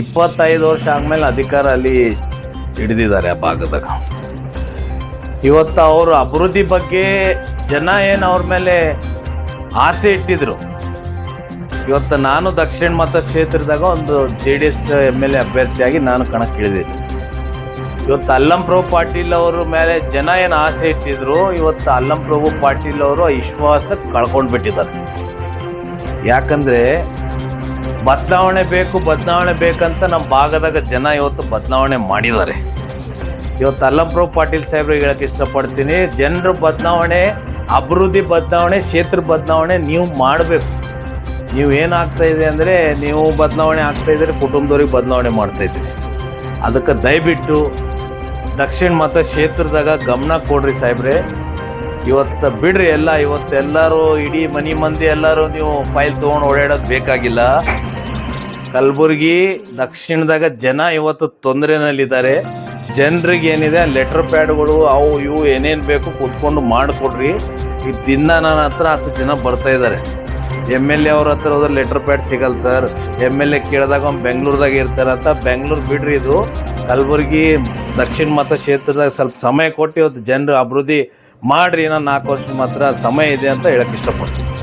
ಇಪ್ಪತ್ತೈದು ವರ್ಷ ಆದ್ಮೇಲೆ ಅಧಿಕಾರ ಅಲ್ಲಿ ಹಿಡಿದಿದ್ದಾರೆ ಆ ಭಾಗದಾಗ ಇವತ್ತು ಅವರು ಅಭಿವೃದ್ಧಿ ಬಗ್ಗೆ ಜನ ಏನು ಅವ್ರ ಮೇಲೆ ಆಸೆ ಇಟ್ಟಿದ್ರು. ಇವತ್ತು ನಾನು ದಕ್ಷಿಣ ಮತಕ್ಷೇತ್ರದಾಗ ಒಂದು J D S M L A ಅಭ್ಯರ್ಥಿಯಾಗಿ ನಾನು ಕಣಕ್ಕಿಳಿದಿದ್ದೆ ಇವತ್ತು ಅಲ್ಲಂ ಪ್ರಭು ಪಾಟೀಲ್ ಅವ್ರ ಮೇಲೆ ಜನ ಏನು ಆಸೆ ಇಟ್ಟಿದ್ರು, ಇವತ್ತು ಅಲ್ಲಂ ಪ್ರಭು ಪಾಟೀಲ್ ಅವರು ವಿಶ್ವಾಸ ಕಳ್ಕೊಂಡು ಬಿಟ್ಟಿದ್ದಾರೆ ಯಾಕಂದ್ರೆ ಬದಲಾವಣೆ ಬೇಕು, ಬದಲಾವಣೆ ಬೇಕಂತ ನಮ್ಮ ಭಾಗದಾಗ ಜನ ಇವತ್ತು ಬದಲಾವಣೆ ಮಾಡಿದ್ದಾರೆ. ಇವತ್ತು ಅಲ್ಲಂ ಪ್ರಭು ಪಾಟೀಲ್ ಸಾಹೇಬ್ರಿಗೆ ಹೇಳಕ್ಕೆ ಇಷ್ಟಪಡ್ತೀನಿ, ಜನರ ಬದಲಾವಣೆ, ಅಭಿವೃದ್ಧಿ ಬದಲಾವಣೆ, ಕ್ಷೇತ್ರ ಬದಲಾವಣೆ ನೀವು ಮಾಡಬೇಕು. ನೀವು ಏನಾಗ್ತಾ ಇದೆ ಅಂದರೆ ನೀವು ಬದಲಾವಣೆ ಆಗ್ತಾ ಇದ್ರೆ ಕುಟುಂಬದವ್ರಿಗೆ ಬದಲಾವಣೆ ಮಾಡ್ತಾಯಿದ್ದೀರಿ ಅದಕ್ಕೆ ದಯವಿಟ್ಟು ದಕ್ಷಿಣ ಮತ ಕ್ಷೇತ್ರದಾಗ ಗಮನ ಕೊಡ್ರಿ ಸಾಹೇಬ್ರೆ. ಇವತ್ತು ಬಿಡ್ರಿ ಎಲ್ಲ, ಇವತ್ತು ಎಲ್ಲರೂ ಇಡೀ ಮನಿ ಮಂದಿ ಎಲ್ಲರೂ ನೀವು ಫೈಲ್ ತೊಗೊಂಡು ಓಡಾಡೋದು ಬೇಕಾಗಿಲ್ಲ. ಕಲಬುರ್ಗಿ, ದಕ್ಷಿಣದಾಗ ಜನ ಇವತ್ತು ತೊಂದರೆನಲ್ಲಿದ್ದಾರೆ. ಜನರಿಗೆ ಏನಿದೆ ಲೆಟರ್ ಪ್ಯಾಡ್ಗಳು ಅವು ಇವು ಏನೇನು ಬೇಕು ಕೂತ್ಕೊಂಡು ಮಾಡಿಕೊಡ್ರಿ. ಈ ದಿನ ನನ್ನ ಹತ್ರ ಹತ್ತು ಜನ ಬರ್ತಾ ಇದ್ದಾರೆ. ಎಂ ಎಲ್ ಎ ಅವ್ರ ಹತ್ರ ಹೋದ್ರೆ ಲೆಟರ್ ಪ್ಯಾಡ್ ಸಿಗಲ್ಲ ಸರ್ ಎಂ ಎಲ್ ಎ ಕೇಳಿದಾಗ ಅವ್ನು ಇರ್ತಾರೆ ಇರ್ತಾರಂತ ಬೆಂಗಳೂರು ಬಿಡ್ರಿ ಇದು. ಕಲಬುರ್ಗಿ, ದಕ್ಷಿಣ ಮತ ಕ್ಷೇತ್ರದಾಗ ಸ್ವಲ್ಪ ಸಮಯ ಕೊಟ್ಟು ಇವತ್ತು ಜನರು ಅಭಿವೃದ್ಧಿ ಮಾಡ್ರಿ ನಾನು ನಾಲ್ಕು ವರ್ಷ ಮಾತ್ರ ಸಮಯ ಇದೆ ಅಂತ ಹೇಳಕ್ ಇಷ್ಟಪಡ್ತೀನಿ.